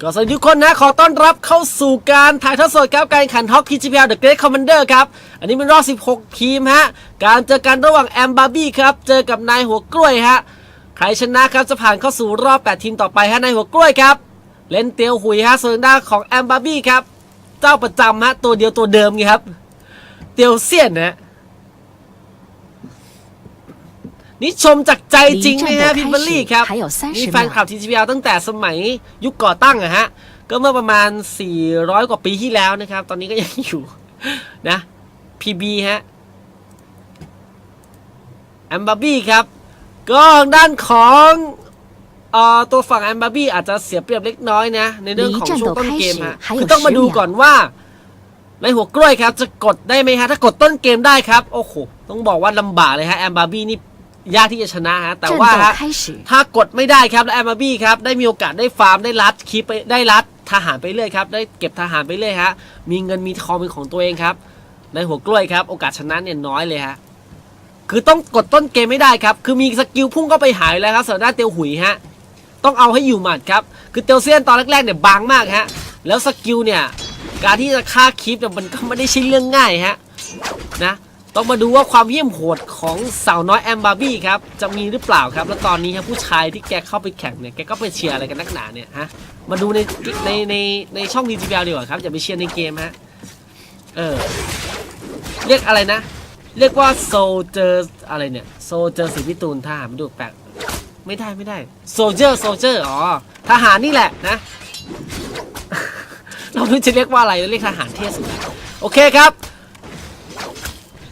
ก็สวัสดีทุกคนนะ ขอต้อนรับเข้าสู่การถ่ายทอดสดครับการแข่งขันฮอก TGPL The Great Commander ครับ อันนี้เป็นรอบ 16 ทีมฮะ การเจอกันระหว่างแอมบาร์บี้ครับ เจอกับนายหัวกล้วยฮะ ใครชนะครับจะผ่านเข้าสู่รอบ 8 ทีมต่อไปฮะนายหัวกล้วยครับ เล่นเตียวหุยฮะส่วนด้านของแอมบาร์บี้ครับ เจ้าประจำฮะตัวเดียวตัวเดิมไงครับ เตียวเซียนนะ นี่ชมจากใจจริงนะฮะพี่เบลลี่ครับมีแฟนคลับทีจีพีตั้งแต่สมัยยุคก่อตั้งอะฮะ ก็เมื่อประมาณ 400 กว่าปีที่แล้วนะครับ ตอนนี้ก็ยังอยู่นะพีบีฮะแอมบาบี้ครับ ก็ด้านของออตัวฝั่งแอมบาบี้อาจจะเสียเปรียบเล็กน้อยนะ ในเรื่องของช่วงต้นเกมฮะคือต้องมาดูก่อนว่าในหัวกล้วยครับ จะกดได้ไหมฮะ ถ้ากดต้นเกมได้ครับ โอ้โห ต้องบอกว่าลำบากเลยฮะแอมบาบี้นี่ ยากที่จะชนะฮะแต่ว่าถ้ากดไม่ได้ครับแล้วแอมบี้ครับได้มีโอกาสได้ฟาร์มได้รัดคีไปได้รัดทหารไปเรื่อยครับได้เก็บทหารไปเรื่อยฮะมีเงินมีทองเป็นของตัวเองครับ ในหัวกล้วยครับ โอกาสชนะเนี่ยน้อยเลยฮะคือต้องกดต้นเกมไม่ได้ครับ คือมีสกิลพุ่งก็ไปหายแล้วครับสำหรับเตียวหุยฮะต้องเอาให้อยู่หมัดครับคือเตียวเซียนตอนแรกๆเนี่ยบางมากฮะแล้วสกิลเนี่ยการที่จะฆ่าคลิปเนี่ยมันก็ไม่ได้ใช่เรื่องง่ายฮะนะ ต้องมาดูว่าความเยี่ยมโหดของสาวน้อยแอมบาร์บี้ครับ จะมีหรือเปล่าครับ แล้วตอนนี้ครับผู้ชายที่แกเข้าไปแข่งเนี่ย แกก็ไปเชียร์อะไรกันนักหนาเนี่ยฮะ มาดูในในในในช่องดีจีบีดีกว่าครับ อย่าไปเชียร์ในเกมฮะ เออ เรียกอะไรนะ เรียกว่าโซเจอร์อะไรเนี่ยโซเจอร์สีพิตูนทหารม่ดูแปลกไม่ได้ไม่ได้โซเจอร์โซเจอร์อ๋อทหารนี่แหละนะเราไม่จะเรียกว่าอะไรเราเรียกทหารเทสุดโอเคครับ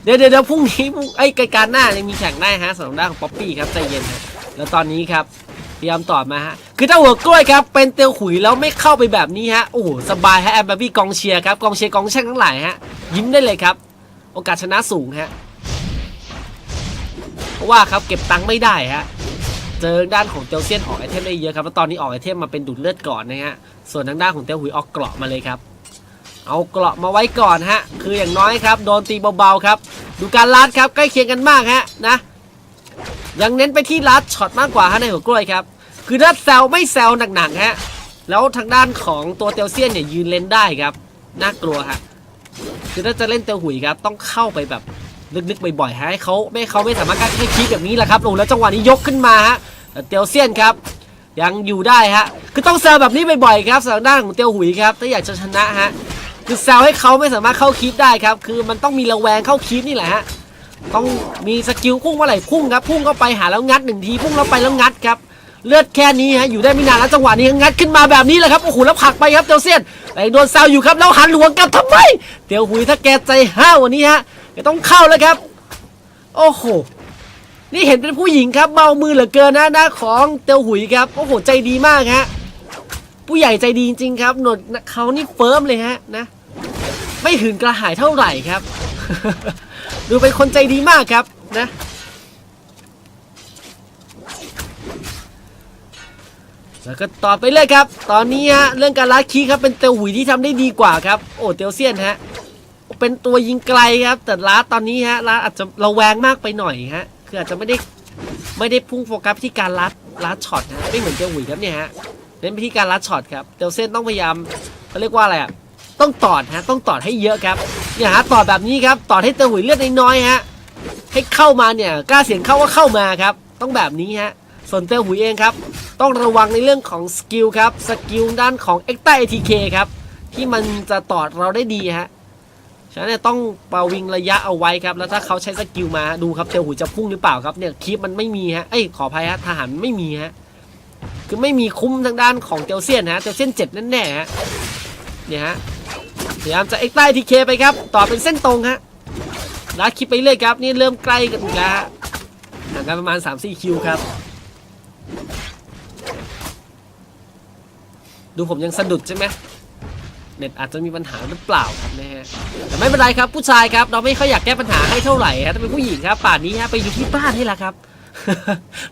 เดี๋ยวเดี๋ยวเดี๋ยวพรุ่งนี้พรุ่งไอ้รายการหน้ายังมีแข่งได้ฮะสำหรับด้านของป๊อปปี้ครับใจเย็นฮะแล้วตอนนี้ครับพยายามตอบมาฮะ คือถ้าหัวกล้วยครับ เป็นเตียวขุยแล้วไม่เข้าไปแบบนี้ฮะ โอ้โห สบายฮะแอมบาบี้กองเชียร์ครับ กองเชียร์กองแช่งทั้งหลายฮะ ยิ้มได้เลยครับ โอกาสชนะสูงฮะ เพราะว่าครับเก็บตังค์ไม่ได้ฮะ เจอด้านของเตียวเซียนออกไอเทมได้เยอะครับ แล้วตอนนี้ออกไอเทมมาเป็นดูดเลือดก่อนนะฮะ ส่วนทางด้านของเตียวหุยออกเกราะมาเลยครับ เอาเกราะมาไว้ก่อนฮะ คืออย่างน้อยครับ โดนตีเบาๆครับ ดูการลัดครับใกล้เคียงกันมากฮะนะยังเน้นไปที่ลัดช็อตมากกว่าฮะในหัวกล้วยครับ คือถ้าแซวไม่แซวหนักๆฮะแล้วทางด้านของตัวเตียวเซียนเนี่ยยืนเล่นได้ครับน่ากลัวฮะคือถ้าจะเล่นเตียวหุยครับต้องเข้าไปแบบลึกๆบ่อยๆฮะให้เขาไม่เขาไม่สามารถกล้าให้คีบแบบนี้แหละครับโอ้แล้วจังหวะนี้ยกขึ้นมาฮะเตียวเซียนครับยังอยู่ได้ฮะ คือต้องแซวแบบนี้บ่อยๆครับสำหรับด้านของเตียวหุยครับ ถ้าอยากจะชนะฮะ คือแซวให้เขาไม่สามารถเข้าคีปได้ครับ คือมันต้องมีระแวงเข้าคีปนี่แหละฮะต้องมีสกิลพุ่งเมื่อไหร่พุ่งครับพุ่งเข้าไปหาแล้วงัดหนึ่งทีพุ่งเข้าไปแล้วงัดครับเลือดแค่นี้ฮะอยู่ได้ไม่นานแล้วจังหวะนี้งัดขึ้นมาแบบนี้แหละครับโอ้โหแล้วผักไปครับเตียวเซียนแต่โดนแซวอยู่ครับแล้วหันหัวกลับทำไมเตียวหุยถ้าแกใจห้าววันนี้ฮะแกต้องเข้าแล้วครับ โอ้โหนี่เห็นเป็นผู้หญิงครับเบามือเหลือเกินนะหน้าของเตียวหุยครับโอ้โหใจดีมากฮะ ผู้ใหญ่ใจดีจริงๆครับหนวดเขานี่เฟิร์มเลยฮะนะ ไม่หืนกระหายเท่าไหร่ครับ ดูเป็นคนใจดีมากครับนะแล้วก็ต่อไปเลยครับ ตอนนี้ฮะเรื่องการลัดคีครับเป็นเตียวหุยที่ทำได้ดีกว่าครับ โอ้เตียวเซียนฮะ เป็นตัวยิงไกลครับ แต่ลาดตอนนี้ฮะลาดอาจจะระแวงมากไปหน่อยฮะ คืออาจจะไม่ได้ไม่ได้พุ่งโฟกัสที่การลัดลัดช็อตนะไม่เหมือนเตียวหุยครับเนี่ยฮะ เน้นไปที่การลัดช็อตครับเตียวเซนต้องพยายามเขาเรียกว่าอะไรอะต้องตอดฮะต้องตอดให้เยอะครับเนี่ยฮะตอดแบบนี้ครับตอดให้เตะหุยเลือดน้อยๆฮะให้เข้ามาเนี่ยกล้าเสียงเข้าก็เข้ามาครับ ต้องแบบนี้ฮะส่วนเตะหุยเองครับ ต้องระวังในเรื่องของสกิลครับสกิลด้านของเอ็กต้าเอทีเคครับที่มันจะตอดเราได้ดีฮะฉะนั้นเนี่ยต้องประวิงระยะเอาไว้ครับ แล้วถ้าเขาใช้สกิลมาดูครับเตะหุยจะพุ่งหรือเปล่าครับเนี่ยคลิปมันไม่มีฮะเอ้ยขออภัยฮะทหารไม่มีฮะ คือไม่มีคุ้มทางด้านของเตียวเซียนฮะเตียวเซียนเจ็บแน่ๆฮะเนี่ยฮะพยายามจะเอ็กใต้ทีเคไปครับต่อเป็นเส้นตรงฮะลัดคลิปไปเรื่อยครับ นี่เริ่มใกล้กันแล้วฮะห่างกันประมาณ 3-4 คิวครับ ดูผมยังสะดุดใช่ไหมเน็ตอาจจะมีปัญหาหรือเปล่าครับนะฮะแต่ไม่เป็นไรครับผู้ชายครับ เราไม่ค่อยอยากแก้ปัญหาให้เท่าไหร่ฮะถ้าเป็นผู้หญิงครับ ป่านนี้ฮะไปอยู่ที่บ้านให้ละครับ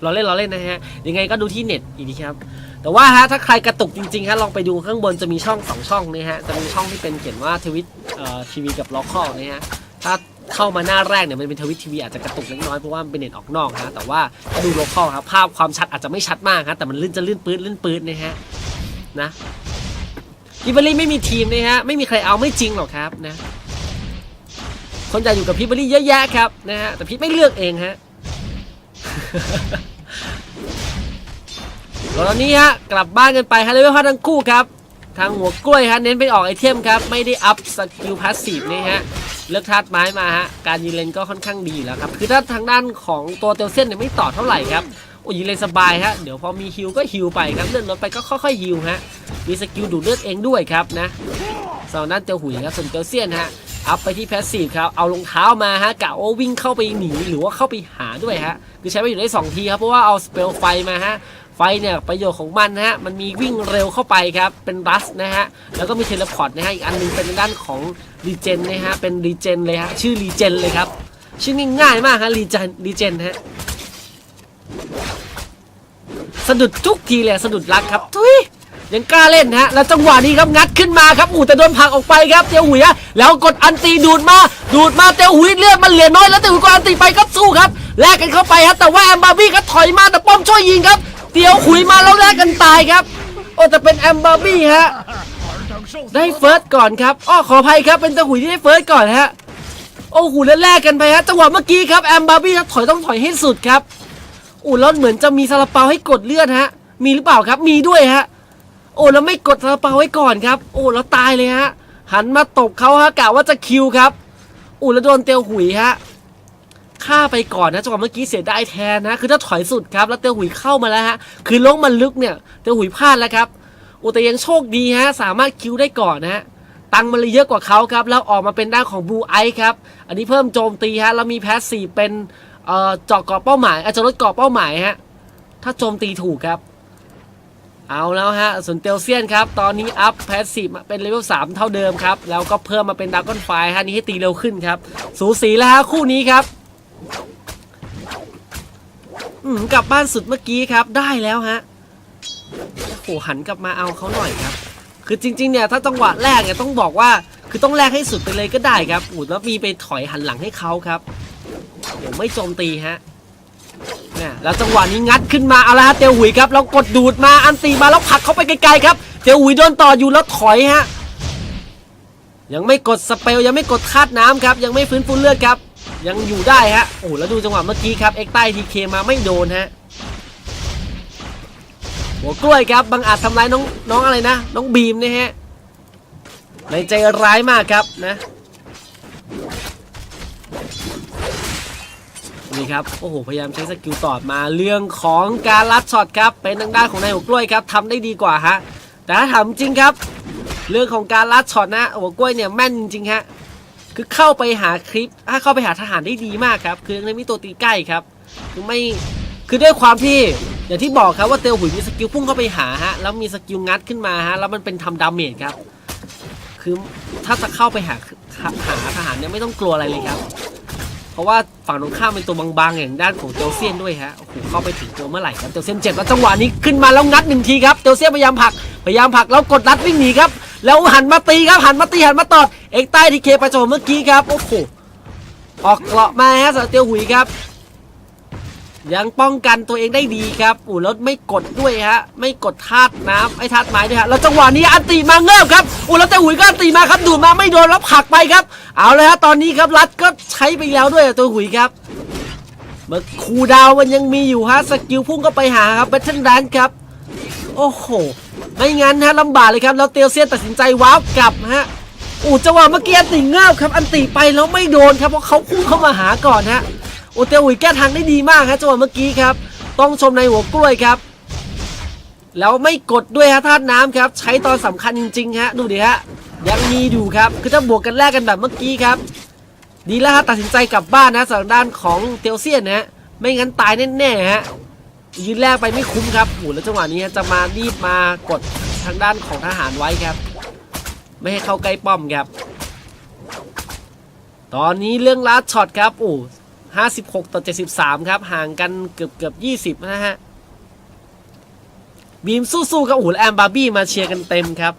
เราเล่นเราเล่นนะฮะ ยังไงก็ดูที่เน็ตอีกทีครับ แต่ว่าฮะถ้าใครกระตุกจริงๆฮะลองไปดูข้างบนจะมีช่องสองช่องนี่ฮะ จะมีช่องที่เป็นเขียนว่าทวิตเอ่อทีวีกับล็อกคอนี่ฮะ ถ้าเข้ามาหน้าแรกเนี่ยมันเป็นทวิตทีวีอาจจะกระตุกเล็กน้อยเพราะว่ามันเป็นเน็ตออกนอกฮะแต่ว่าถ้าดูล็อกคอครับภาพความชัดอาจจะไม่ชัดมากฮะแต่มันลื่นจะลื่นปื๊ดลื่นปื๊ดนะฮะนะพิบลี่ไม่มีทีมนะฮะไม่มีใครเอาไม่จริงหรอกครับนะคนอยากอยู่กับพิบลี่เยอะแยะครับนะฮะแต่พี่ไม่เลือกเองฮะ ตอนนี้ฮะกลับบ้านกันไปฮะเลเวลห้าทั้งคู่ครับ ทางหัวกล้วยฮะเน้นไปออกไอเทมครับ ไม่ได้อัพสกิลพาสซีฟนี่ฮะเลือกธาตุไม้มาฮะการยืนเลนก็ค่อนข้างดีแล้วครับ คือถ้าทางด้านของตัวเตลเซียนเนี่ยไม่ต่อเท่าไหร่ครับโอ้ยยืนเลนสบายฮะเดี๋ยวพอมีฮิวก็ฮิวไปครับเลื่อนรถไปก็ค่อยๆฮิวฮะมีสกิลดูดเลือดเองด้วยครับนะสำหรับด้านเตียวหุยครับส่วนเตียวเซียนฮะ อัพไปที่แพสซีฟครับ เอารองเท้ามาฮะกะว่าวิ่งเข้าไปหนีหรือว่าเข้าไปหาด้วยฮะ คือใช้ไปอยู่ได้สองทีครับ เพราะว่าเอาสเปลไฟมาฮะ ไฟเนี่ยประโยชน์ของมันนะฮะ มันมีวิ่งเร็วเข้าไปครับ เป็นรัสนะฮะ แล้วก็มีเทเลพอร์ตนะฮะ อีกอันหนึงเป็นด้านของรีเจนนะฮะ เป็นรีเจนเลยฮะ ชื่อรีเจนเลยครับ ชื่อง่ายๆมากฮะรีเจนรีเจนฮะสะดุดทุกทีเลยสะดุดรักครับทุ ยังกล้าเล่นฮะ แล้วจังหวะนี้ครับงัดขึ้นมาครับอูแต่โดนผลักออกไปครับเตียวหุยฮะแล้วกดอันตีดูดมา ดูดมาเตียวหุยเลือดมันเหลือน้อยแล้วเตียวหุยก็อันตีไปก็สู้ครับแลกกันเข้าไปครับแต่ว่าแอมบาร์บี้ก็ถอยมาแต่ป้อมช่วยยิงครับเตียวหุยมาแล้วแลกกันตายครับ โอ้แต่เป็นแอมบาร์บี้ฮะได้เฟิร์สก่อนครับอ้อขออภัยครับเป็นเตียวหุยที่ได้เฟิร์สก่อนฮะโอ้โหแล้วแลกกันไปฮะจังหวะเมื่อกี้ครับแอมบาร์บี้ถอยต้องถอยให้สุดครับอู้แล้วเหมือนจะมีซาลาเปาให้กดเลือดฮะมีหรือเปล่าครับมีด้วยฮะ โอ้แล้วไม่กดซาลาเปาไว้ก่อนครับ โอ้แล้วตายเลยฮะ หันมาตบเขาฮะกะว่าจะคิวครับอู้แล้วโดนเตียวหุยฮะฆ่าไปก่อนนะจังหวะเมื่อกี้เสียดายแทนนะ คือถ้าถอยสุดครับ แล้วเตียวหุยเข้ามาแล้วฮะ คือลงมันลึกเนี่ย เตียวหุยพลาดแล้วครับโอ้แต่ยังโชคดีฮะ สามารถคิวได้ก่อนนะฮะตังมันเลยเยอะกว่าเขาครับ แล้วออกมาเป็นด้านของบูไอครับ อันนี้เพิ่มโจมตีฮะ แล้วมีแพสซีเป็นเอ่อเจาะเกาะเป้าหมายอาจจะลดเกาะเป้าหมายฮะ ถ้าโจมตีถูกครับ เอาแล้วฮะส่วนเตลเซียนครับ ตอนนี้อัพแพสซีฟเป็นเลเวล3เท่าเดิมครับ แล้วก็เพิ่มมาเป็นดากอนไฟฮะนี่ให้ตีเร็วขึ้นครับ สูสีแล้วฮะคู่นี้ครับกลับบ้านสุดเมื่อกี้ครับได้แล้วฮะโอ้โหหันกลับมาเอาเขาหน่อยครับ คือจริง ๆ เนี่ย ถ้าจังหวะแรกเนี่ยต้องบอกว่า คือต้องแลกให้สุดไปเลยก็ได้ครับอูดแล้วมีไปถอยหันหลังให้เขาครับโอ้ไม่โจมตีฮะ เนี่ยแล้วจังหวะนี้งัดขึ้นมาเอาละฮะเตียวหุยครับแล้วกดดูดมาอันตีมาแล้วผลักเขาไปไกลๆครับเตียวหุยโดนต่ออยู่แล้วถอยฮะยังไม่กดสเปลยังไม่กดคาดน้ำครับยังไม่ฟื้นฟูเลือดครับ ยังอยู่ได้ฮะโอ้แล้วดูจังหวะเมื่อกี้ครับเอ็กใต้ทีเคมาไม่โดนฮะหัวกล้วยครับบังอาจทำร้ายน้องน้องอะไรนะ น้องบีมนะฮะในใจร้ายมากครับนะ นี่ครับโอ้โหพยายามใช้สกิลตอดมาเรื่องของการลัดช็อตครับเป็นทางด้านของนายหัวกล้วยครับทำได้ดีกว่าฮะแต่ถ้าถามจริงครับ เรื่องของการลัดช็อตนะหัวกล้วยเนี่ยแม่นจริงฮะคือเข้าไปหาคลิปถ้าเข้าไปหาทหารได้ดีมากครับ คือยังมีตัวตีใกล้ครับคือไม่คือด้วยความที่อย่างที่บอกครับว่าเตลหุยมีสกิลพุ่งเข้าไปหาฮะแล้วมีสกิลงัดขึ้นมาฮะแล้วมันเป็นทำดาเมจครับ คือถ้าจะเข้าไปหาหาทหารเนี่ยไม่ต้องกลัวอะไรเลยครับ ราะว่าฝั่งตรงข้ามเป็นตัวบางๆอย่างด้านของเตลเซียนด้วยฮะโอ้โหเข้าไปถึงตัวเมื่อไหร่ครับเตลเซียนเจ็บแล้วจังหวะนี้ขึ้นมาแล้วงัดหนึ่งทีครับเตลเซียนพยายามผลักพยายามผลักแล้วกดรัดวิ่งหนีครับแล้วหันมาตีครับหันมาตีหันมาตอดเอกใต้ทีเคไปจบเมื่อกี้ครับโอ้โหออกเกราะมาฮะสำหรับเตียวหุยครับ ยังป้องกันตัวเองได้ดีครับอู้แล้วไม่กดด้วยฮะ ไม่กดธาตุน้ำไอ้ธาตุไม้ด้วยฮะ แล้วจังหวะนี้อันตีมาเงิบครับอู้แล้วแต่หุยก็อันตีมาครับดูมาไม่โดนแล้วผักไปครับ เอาเลยฮะตอนนี้ครับรัดก็ใช้ไปแล้วด้วยตัวหุยครับ เมื่อคูดาวมันยังมีอยู่ฮะสกิลพุ่งก็ไปหาครับเบทเทิลแดนครับ โอ้โหไม่งั้นฮะลำบากเลยครับแล้วเตียวเซียนตัดสินใจว้าวกลับฮะอู้จังหวะเมื่อกี้อันตีเงิบครับ อันตีไปแล้วไม่โดนครับเพราะเขาพุ่งเข้ามาหาก่อนฮะ อเตียวหุยแก้ทางได้ดีมากครับจังหวะเมื่อกี้ครับ ต้องชมในหัวกล้วยครับ แล้วไม่กดด้วยฮะธาตุน้ำครับ ใช้ตอนสำคัญจริงๆฮะดูดิฮะยังมีอยู่ครับคือถ้าบวกกันแรกกันแบบเมื่อกี้ครับ ดีแล้วฮะตัดสินใจกลับบ้านนะสำหรับด้านของเตียวเซียนนะฮะไม่งั้นตายแน่ๆฮะยืนแรกไปไม่คุ้มครับโอ้โหแล้วจังหวะนี้จะมารีบมากดทางด้านของทหารไว้ครับ ไม่ให้เข้าใกล้ป้อมครับ ตอนนี้เรื่องลัดช็อตครับโอ้ 56 ต่อ 73 ครับ ห่างกันเกือบเกือบ20 นะฮะ บีมสู้ๆกับอูและแอมบาร์บี้มาเชียร์กันเต็มครับ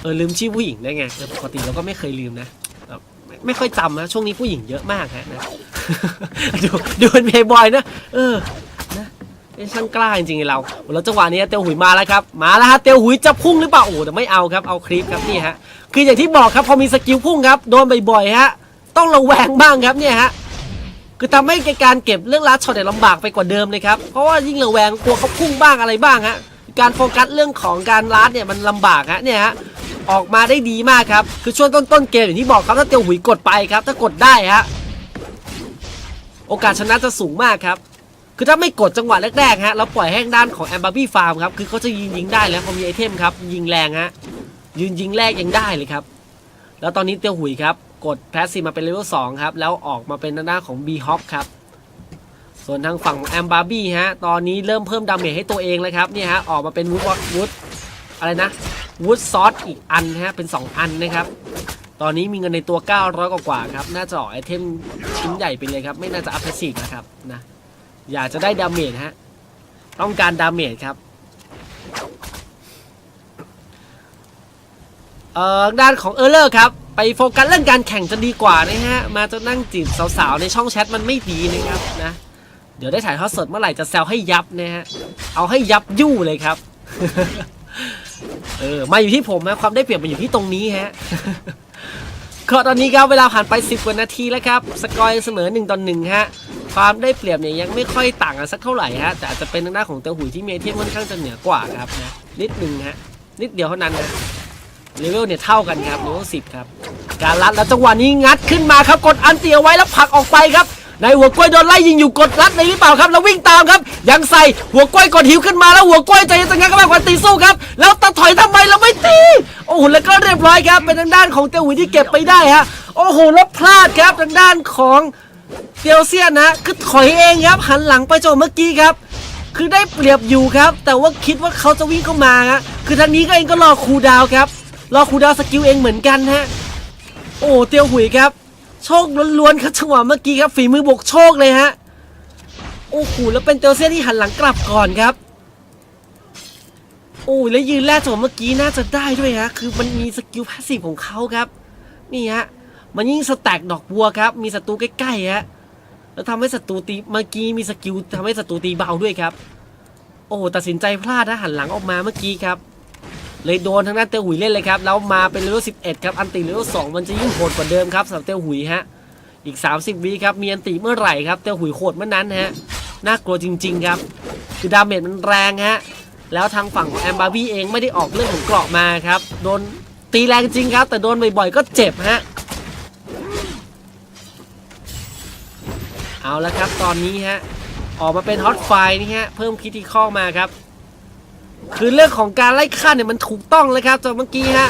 เออลืมชื่อผู้หญิงได้ไงปกติเราก็ไม่เคยลืมนะไม่ไม่ค่อยจำนะ ช่วงนี้ผู้หญิงเยอะมากฮะนะดูดูเป็นเพย์บอยนะ เออ นะนี่ช่างกล้าจริงๆเราแล้วจังหวะนี้เตียวหุยมาแล้วครับ มาแล้วฮะเตียวหุยจะพุ่งหรือเปล่าโอ้แต่ไม่เอาครับเอาคลิปครับนี่ฮะคืออย่างที่บอกครับพอมีสกิลพุ่งครับโดนบ่อยๆฮะต้องระแวงบ้างครับเนี่ยฮะคือทำให้การเก็บเรื่องลัดช็อตเนี่ยลำบากไปกว่าเดิมเลยครับเพราะว่ายิ่งระแวงกลัวเขาพุ่งบ้างอะไรบ้างฮะการโฟกัสเรื่องของการลัดเนี่ยมันลำบากฮะเนี่ยฮะออกมาได้ดีมากครับคือช่วงต้นๆเกมอย่างที่บอกครับถ้าเตียวหุยกดไปครับ ถ้ากดได้ฮะโอกาสชนะจะสูงมากครับ คือถ้าไม่กดจังหวะแรกๆฮะเราปล่อยให้งด้านของแอมบาบี้ฟาร์มครับคือเขาจะยิงยิงได้แล้วพอมีไอเทมครับยิงแรงฮะยืนยิงแรกยังได้เลยครับ แล้วตอนนี้เตียวหุยครับกดแพสซีมาเป็นเลเวล2ครับแล้วออกมาเป็นทางด้าของ b h o p ครับส่วนทางฝั่งของแอมบาร์บี้ฮะตอนนี้เริ่มเพิ่มดาเมจให้ตัวเองแล้วครับเนี่ยฮะออกมาเป็นวูดวูดอะไรนะวูดซอสอีกอันฮะเป็น 2 อันนะครับตอนนี้มีเงินในตัว 900 กว่ากว่าครับน่าจะออกไอเทมชิ้นใหญ่ไปเลยครับไม่น่าจะอัพเพสซีนะครับนะ อยากจะได้ดาเมจฮะ ต้องการดาเมจครับเอ่อด้านของเออร์เลอร์ครับ ไปโฟกัสเรื่องการแข่งจะดีกว่านะฮะ มาจะนั่งจีบสาวๆ ในช่องแชทมันไม่ดีนะครับนะ เดี๋ยวได้ถ่ายทอดสดเมื่อไหร่จะแซวให้ยับนะฮะ เอาให้ยับยู่เลยครับ เออ มาอยู่ที่ผมนะความได้เปรียบมันอยู่ที่ตรงนี้ฮะก็ตอนนี้ครับเวลาผ่านไป 10กว่านาทีแล้วครับ สกอร์ยังเสมอ1ต่อ1ฮะ ความได้เปรียบเนี่ยยังไม่ค่อยต่างกันสักเท่าไหร่ฮะแต่อาจจะเป็นทางด้านของเตอหุยที่เมีไอเทมค่อนข้างจะเหนือกว่าครับนะนิดหนึ่งฮะนิดเดียวเท่านั้นนะเลเวลเนี่ยเท่ากันครับเลเวลสิบครับ การรัดแล้วจังหวะนี้งัดขึ้นมาครับกดอันเตียไว้แล้วผลักออกไปครับในหัวกล้วยโดนไล่ยิงอยู่กดรัดในหรือเปล่าครับแล้ววิ่งตามครับ ยังใส่หัวกล้วยกดหิวขึ้นมาแล้วหัวกล้วยใจจะงัดเข้าไปกว่าตีสู้ครับ แล้วตะถอยทำไมเราไม่ตีโอ้โหแล้วก็เรียบร้อยครับเป็นทางด้านของเตียวหุยที่เก็บไปได้ฮะโอ้โหแล้วพลาดครับทางด้านของ เตียวเซียนนะคือถอยเองครับหันหลังไปจนเมื่อกี้ครับ คือได้เปรียบอยู่ครับ แต่ว่าคิดว่าเขาจะวิ่งเข้ามาฮะคือทางนี้ก็เองก็รอคูดาวครับรอคูดาวสกิลเองเหมือนกันฮะโอ้เตียวหุยครับ โชคล้วนๆครับจังหวะเมื่อกี้ครับฝีมือบวกโชคเลยฮะโอ้โหแล้วเป็นเตียวเซียนที่หันหลังกลับก่อนครับโอ้ยแล้วยืนแรกจังหวะเมื่อกี้น่าจะได้ด้วยฮะคือมันมีสกิลพาสซีฟของเขาครับ นี่ฮะ มันยิ่งสแต็กดอกบัวครับ มีศัตรูใกล้ๆฮะแล้วทำให้ศัตรูตีเมื่อกี้มีสกิลทำให้ศัตรูตีเบาด้วยครับ โอ้ตัดสินใจพลาดนะหันหลังออกมาเมื่อกี้ครับ เลยโดนทางด้านเตียวหุยเล่นเลยครับแล้วมาเป็นเลเวล11 ครับอันติเลเวล2มันจะยิ่งโหดกว่าเดิมครับสำหรับเตียวหุยฮะอีก 30วิครับมีอันติเมื่อไหร่ครับเตียวหุยโคตรเมื่อนั้นฮะน่ากลัวจริง ๆครับ คือดาเมจมันแรงฮะแล้วทางฝั่งของแอมบาบี้เองไม่ได้ออกเรื่องของเกราะมาครับโดนตีแรงจริงครับ แต่โดนบ่อยๆก็เจ็บฮะ เอาละครับตอนนี้ฮะออกมาเป็นฮอตไฟนี่ฮะเพิ่มคิติคอมาครับ คือเรื่องของการไล่ฆ่าเนี่ยมันถูกต้องเลยครับจากเมื่อกี้ฮะ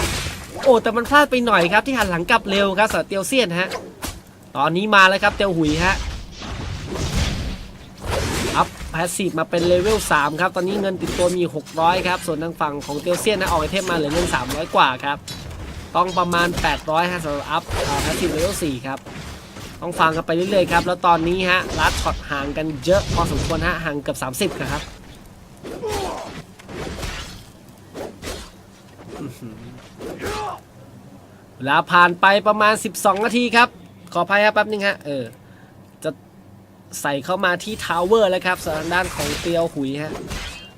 โอ้แต่มันพลาดไปหน่อยครับที่หันหลังกลับเร็วครับสำหรับเตียวเซียนฮะตอนนี้มาแล้วครับเตียวหุยฮะอัพแพสซีฟมาเป็นเลเวล3ครับตอนนี้เงินติดตัวมี 600ครับส่วนทางฝั่งของเตียวเซียนนะออกไอเทมมาเหลือเงิน 300 กว่าครับต้องประมาณ 800ฮะสำหรับอัพแพสซีฟเลเวล4ครับ ต้องฟังกันไปเรื่อยๆครับ แล้วตอนนี้ฮะลัดช็อตห่างกันเยอะพอสมควรฮะห่างเกือบ30 ครับเวลาผ่านไปประมาณ 12 นาทีครับ ขออภัยครับแป๊บนึงฮะ เออ จะใส่เข้ามาที่ทาวเวอร์แล้วครับส่วนทางด้านของเตียวหุยฮะ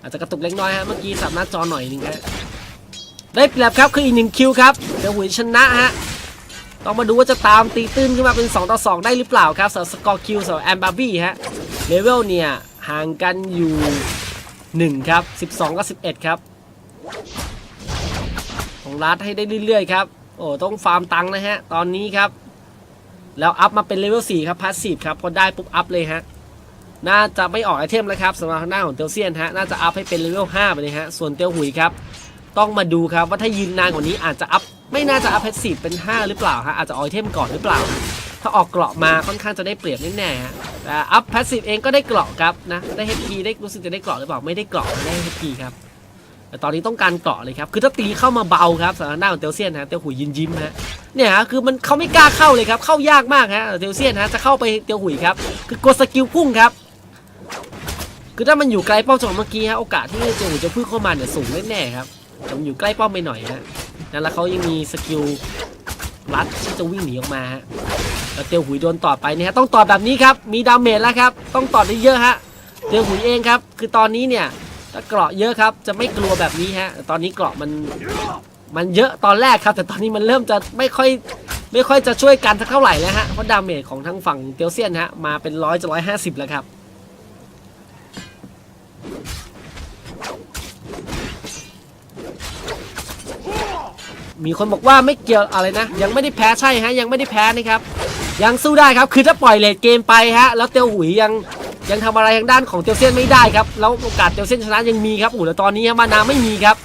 อาจจะกระตุกเล็กน้อยฮะ เมื่อกี้สับหน้าจอหน่อยนึงฮะ ได้เปรียบครับคืออีกหนึ่งคิวครับ เตียวหุยชนะฮะ ต้องมาดูว่าจะตามตีตื้นขึ้นมาเป็น 2 ต่อ 2 ได้หรือเปล่าครับสำหรับสกอร์คิวสำหรับแอมบาร์บี้ฮะเลเวลเนี่ยห่างกันอยู่ 1 ครับ 12 กับ 11 ครับของรัดให้ได้เรื่อยๆครับโอ้ต้องฟาร์มตังค์นะฮะ ตอนนี้ครับ แล้วอัพมาเป็นเลเวล4ครับพาสซีฟครับพอได้ปุ๊บอัพเลยฮะน่าจะไม่ออกไอเทมแล้วครับสำหรับทางด้าของเตียวเซียนฮะน่าจะอัพให้เป็นเลเวล5ไปเลยฮะส่วนเตียวหุยครับต้องมาดูครับว่าถ้ายืนนานกว่านี้อาจจะอัพ ไม่น่าจะอัพเพชรสีเป็น 5 หรือเปล่าฮะ อาจจะออกไอเทมก่อนหรือเปล่า ถ้าออกเกราะมาค่อนข้างจะได้เปรียบแน่ๆฮะแต่อัพแพสซีฟเองก็ได้เกราะครับนะ ได้ HP ได้รู้สึกจะได้เกราะหรือเปล่า ไม่ได้เกราะได้ HP ครับ แต่ตอนนี้ต้องการเกราะเลยครับ คือถ้าตีเข้ามาเบาครับสถานหน้าของเตียวเซียนฮะ เตียวหุยยินยิ้มฮะ เนี่ยฮะ คือมันเขาไม่กล้าเข้าเลยครับ เข้ายากมากฮะ เตียวเซียนฮะ จะเข้าไปเตียวหุยครับ คือกดสกิลพุ่งครับคือถ้ามันอยู่ไกลเป้าจังเมื่อกี้ฮะโอกาสที่เตียวหุยจะพุ่งเข้ามาเนี่ยสูงแน่ๆครับแต่มันอยู่ใกล้เป้าไปหน่อยฮะ นั่นแล้วเขายังมีสกิลรัดที่จะวิ่งหนีออกมาฮะแล้วเตียวหุยโดนต่อไปเนี่ยฮะต้องต่อแบบนี้ครับ มีดาเมจแล้วครับ ต้องต่อได้เยอะฮะเตียวหุยเองครับ คือตอนนี้เนี่ยถ้าเกราะเยอะครับ จะไม่กลัวแบบนี้ฮะแต่ตอนนี้เกราะมันมันเยอะตอนแรกครับ แต่ตอนนี้มันเริ่มจะไม่ค่อยไม่ค่อยจะช่วยกันสักเท่าไหร่แล้วฮะเพราะดาเมจของทางฝั่งเตียวเซียนฮะมาเป็นร้อยจะร้อยห้าสิบแล้วครับ มีคนบอกว่าไม่เกี่ยวอะไรนะ ยังไม่ได้แพ้ใช่ฮะยังไม่ได้แพ้นะครับ ยังสู้ได้ครับคือถ้าปล่อยเลดเกมไปฮะแล้วเตียวหุยยังยังทำอะไรทางด้านของเตียวเซียนไม่ได้ครับแล้วโอกาสเตียวเซียนชนะยังมีครับโอ้แล้วตอนนี้ฮะมานาไม่มีครับ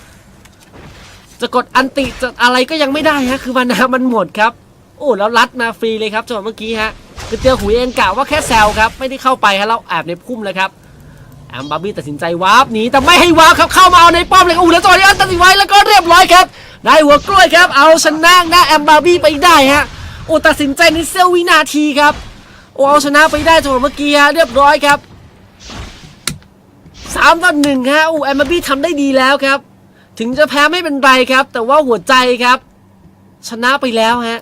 จะกดอันติจะอะไรก็ยังไม่ได้ฮะคือมานามันหมดครับโอ้แล้วรัดมาฟรีเลยครับจังหวะเมื่อกี้ฮะคือเตียวหุยเองกะว่าแค่แซวครับไม่ได้เข้าไปฮะเราแอบในพุ่มเลยครับแอมบาร์บี้ตัดสินใจวาร์ปหนีแต่ไม่ให้วาร์ปครับเข้ามาเอาในป้อมเลยครับอู้แล้วจอร์แดนตัดสินไว้แล้วก็เรียบร้อยครับ ได้หัวกล้วยครับ เอาชนะหน้าแอมบาร์บี้ไปได้ฮะ โอ้ตัดสินใจในเซลวินาทีครับ โอ้เอาชนะไปได้จังหวะเมื่อกี้ฮะเรียบร้อยครับสามต่อหนึ่งฮะโอ้แอมบาร์บี้ทำได้ดีแล้วครับ ถึงจะแพ้ไม่เป็นไรครับ แต่ว่าหัวใจครับ ชนะไปแล้วฮะ